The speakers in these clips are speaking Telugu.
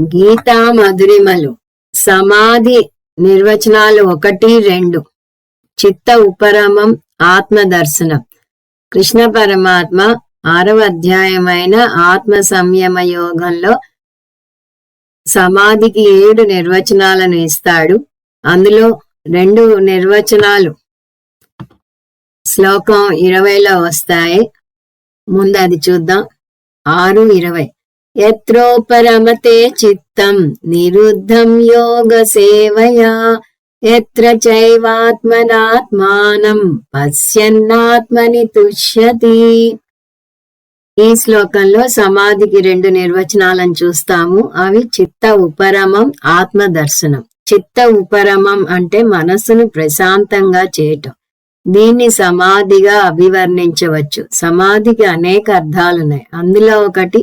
గీతా మధురిమలు సమాధి నిర్వచనాలు ఒకటి రెండు. చిత్త ఉపరమం ఆత్మ దర్శనం. కృష్ణ పరమాత్మ ఆరవ అధ్యాయమైన ఆత్మ సంయమ యోగంలో సమాధికి ఏడు నిర్వచనాలను ఇస్తాడు. అందులో రెండు నిర్వచనాలు శ్లోకం ఇరవైలో వస్తాయి. ముందు అది చూద్దాం. ఆరు ఇరవై. ఎత్రోపరమతే చిత్తం నిరుద్ధం యోగ సేవయా ఎత్ర చైవాత్మనాత్మానం పశ్యన్నాత్మని తుష్యతి ఈ శ్లోకంలో సమాధికి రెండు నిర్వచనాలను చూస్తాము. అవి చిత్త ఉపరమం ఆత్మ దర్శనం. చిత్త ఉపరమం అంటే మనస్సును ప్రశాంతంగా చేయటం. దీన్ని సమాధిగా అభివర్ణించవచ్చు. సమాధికి అనేక అర్థాలున్నాయి. అందులో ఒకటి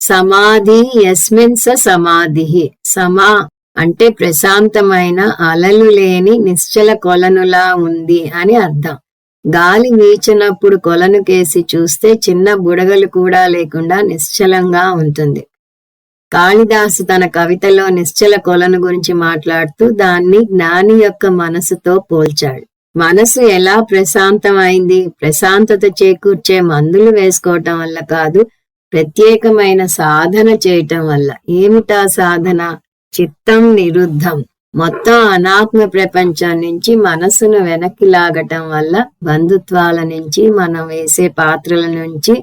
సమాధి యస్మిన్ స సమాధి. సమా అంటే ప్రశాంతమైన అలలు లేని నిశ్చల కొలనులా ఉంది అని అర్థం. గాలి వీచినప్పుడు కొలను కేసి చూస్తే చిన్న బుడగలు కూడా లేకుండా నిశ్చలంగా ఉంటుంది. కాళిదాసు తన కవితలో నిశ్చల కొలను గురించి మాట్లాడుతూ దాన్ని జ్ఞాని యొక్క మనసుతో పోల్చాడు. మనసు ఎలా ప్రశాంతమైంది? ప్రశాంతత చేకూర్చే మందులు వేసుకోవటం వల్ల కాదు ప్రత్యేకమైన సాధన చేయటం వల్ల ఏమిటా సాధన? చిత్తం నిరుద్ధం. మొత్తం అనాత్మ ప్రపంచం నుంచి మనస్సును వెనక్కి లాగటం వల్ల బంధుత్వాల నుంచి మనం వేసే పాత్రల నుంచి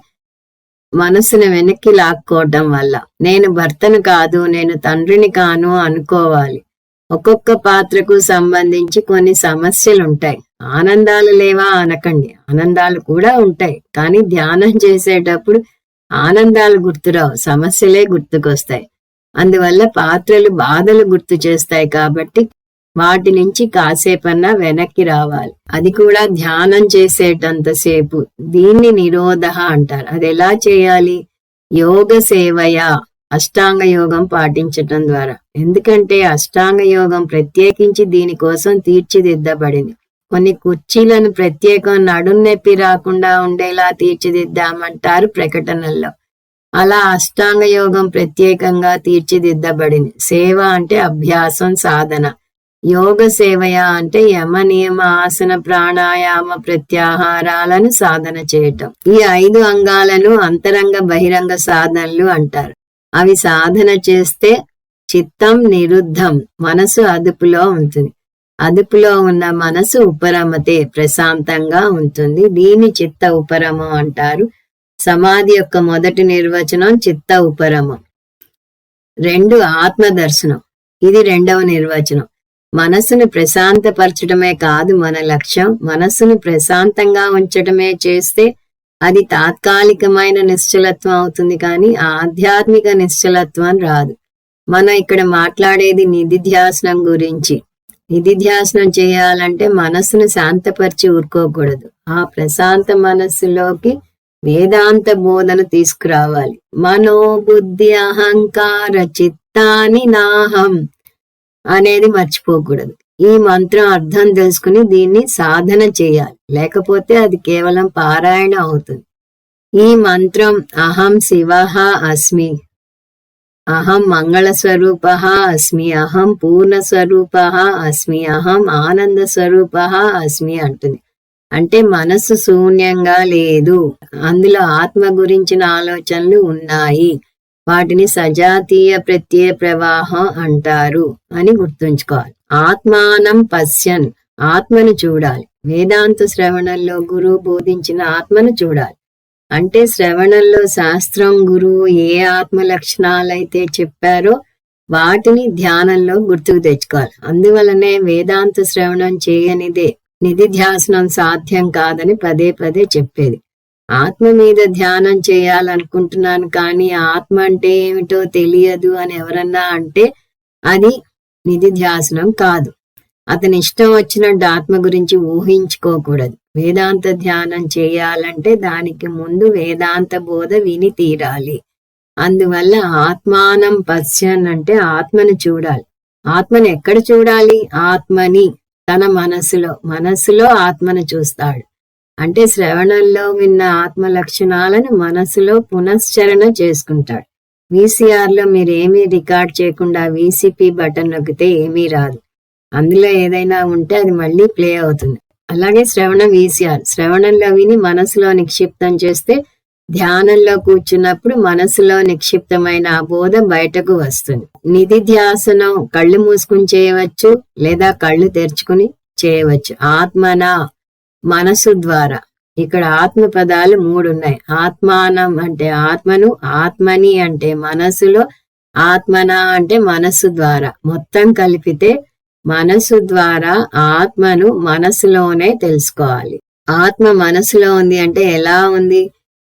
మనసును వెనక్కి లాక్కోవటం వల్ల. నేను భర్తను కాదు నేను తండ్రిని కాను అనుకోవాలి. ఒక్కొక్క పాత్రకు సంబంధించి కొన్ని సమస్యలు ఉంటాయి ఆనందాలు లేవా అనకండి. ఆనందాలు కూడా ఉంటాయి. కానీ ధ్యానం చేసేటప్పుడు ఆనందాలు గుర్తురావు సమస్యలే గుర్తుకొస్తాయి. అందువల్ల పాత్రలు బాధలు గుర్తు చేస్తాయి కాబట్టి వాటి నుంచి కాసేపన్నా వెనక్కి రావాలి. అది కూడా ధ్యానం చేసేటంతసేపు దీన్ని నిరోధ అంటారు. అది ఎలా చేయాలి? యోగ సేవయా? అష్టాంగ యోగం పాటించటం ద్వారా. ఎందుకంటే అష్టాంగ యోగం ప్రత్యేకించి దీనికోసం తీర్చిదిద్దబడింది. కొన్ని కుర్చీలను ప్రత్యేకం నడున్నొప్పి రాకుండా ఉండేలా తీర్చిదిద్దామంటారు ప్రకటనల్లో. అలా అష్టాంగ యోగం ప్రత్యేకంగా తీర్చిదిద్దబడింది. సేవ అంటే అభ్యాసం సాధన. యోగ సేవయ అంటే యమ నియమ ఆసన ప్రాణాయామ ప్రత్యాహారాలను సాధన చేయటం. ఈ ఐదు అంగాలను అంతరంగ బహిరంగ సాధనలు అంటారు. అవి సాధన చేస్తే చిత్తం నిరుద్ధం మనసు అదుపులో ఉంటుంది. అదుపులో ఉన్న మనసు ఉపరమతే ప్రశాంతంగా ఉంటుంది. దీని చిత్త ఉపరమం అంటారు. సమాధి యొక్క మొదటి నిర్వచనం చిత్త ఉపరమం. రెండు ఆత్మ దర్శనం ఇది రెండవ నిర్వచనం. మనసును ప్రశాంతపరచడమే కాదు మన లక్ష్యం. మనస్సును ప్రశాంతంగా ఉంచడమే చేస్తే అది తాత్కాలికమైన నిశ్చలత్వం అవుతుంది కానీ ఆధ్యాత్మిక నిశ్చలత్వం రాదు. మనం ఇక్కడ మాట్లాడేది నిధిధ్యాసనం గురించి. నిధిధ్యాసనం చేయాలంటే మనస్సును శాంతపరిచి ఊరుకోకూడదు. ఆ ప్రశాంత మనస్సులోకి వేదాంత బోధన తీసుకురావాలి. మనోబుద్ధి అహంకార చిత్తాని నాహం అనేది మర్చిపోకూడదు. ఈ మంత్రం అర్థం తెలుసుకుని దీన్ని సాధన చేయాలి. లేకపోతే అది కేవలం పారాయణ అవుతుంది. ఈ మంత్రం అహం శివ అస్మి. అహం మంగళస్వరూప అస్మి అహం పూర్ణస్వరూప అస్మి అహం ఆనంద స్వరూప అస్మి అంటుంది. అంటే మనస్సు శూన్యంగా లేదు. అందులో ఆత్మ గురించిన ఆలోచనలు ఉన్నాయి. వాటిని సజాతీయ ప్రత్యయ ప్రవాహం అంటారు అని గుర్తుంచుకోవాలి. ఆత్మానం పశ్యన్ ఆత్మను చూడాలి. వేదాంత శ్రవణంలో గురువు బోధించిన ఆత్మను చూడాలి. అంటే శ్రవణంలో శాస్త్రం గురువు ఏ ఆత్మ లక్షణాలైతే చెప్పారో వాటిని ధ్యానంలో గుర్తుకు తెచ్చుకోవాలి. అందువలనే వేదాంత శ్రవణం చేయనిదే నిధి ధ్యాసనం సాధ్యం కాదని పదే పదే చెప్పేది. ఆత్మ మీద ధ్యానం చేయాలనుకుంటున్నాను కానీ ఆత్మ అంటే ఏమిటో తెలియదు అని ఎవరన్నా అంటే అది నిధి ధ్యాసనం కాదు. అతని ఇష్టం వచ్చినట్టు ఆత్మ గురించి ఊహించుకోకూడదు. వేదాంత ధ్యానం చేయాలంటే దానికి ముందు వేదాంత బోధ విని తీరాలి. అందువల్ల ఆత్మానం పశ్యన్ అంటే ఆత్మను చూడాలి. ఆత్మను ఎక్కడ చూడాలి? ఆత్మని తన మనసులో మనసులో ఆత్మను చూస్తాడు. అంటే శ్రవణంలో విన్న ఆత్మ లక్షణాలను మనసులో పునశ్చరణ చేసుకుంటాడు. విసిఆర్లో మీరు ఏమీ రికార్డ్ చేయకుండా వీసీపీ బటన్ నొక్కితే ఏమీ రాదు. అందులో ఏదైనా ఉంటే అది మళ్ళీ ప్లే అవుతుంది. అలాగే శ్రవణం ఈసీఆర్ శ్రవణంలో విని మనసులో నిక్షిప్తం చేస్తే ధ్యానంలో కూర్చున్నప్పుడు మనసులో నిక్షిప్తమైన ఆ బోధ బయటకు వస్తుంది. నిధి ధ్యాసనం కళ్ళు మూసుకుని చేయవచ్చు లేదా కళ్ళు తెరుచుకుని చేయవచ్చు. ఆత్మన మనసు ద్వారా. ఇక్కడ ఆత్మ పదాలు మూడు ఉన్నాయి. ఆత్మానం అంటే ఆత్మను ఆత్మని అంటే మనసులో ఆత్మన అంటే మనసు ద్వారా. మొత్తం కలిపితే మనసు ద్వారా ఆత్మను మనసులోనే తెలుసుకోవాలి. ఆత్మ మనసులో ఉంది అంటే ఎలా ఉంది?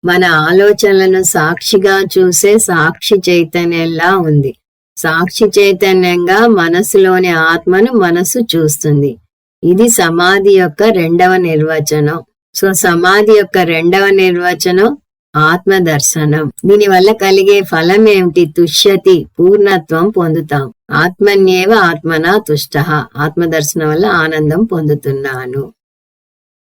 మన ఆలోచనలను సాక్షిగా చూసే సాక్షి చైతన్యంలా ఉంది. సాక్షి చైతన్యంగా మనసులోని ఆత్మను మనసు చూస్తుంది. ఇది సమాధి యొక్క రెండవ నిర్వచనం. సో సమాధి యొక్క రెండవ నిర్వచనం ఆత్మ దర్శనం దీని వల్ల కలిగే ఫలం ఏమిటి? తుష్యతి పూర్ణత్వం పొందుతాం. ఆత్మన్యేవ ఆత్మనా తుష్ట. ఆత్మ దర్శనం వల్ల ఆనందం పొందుతున్నాను.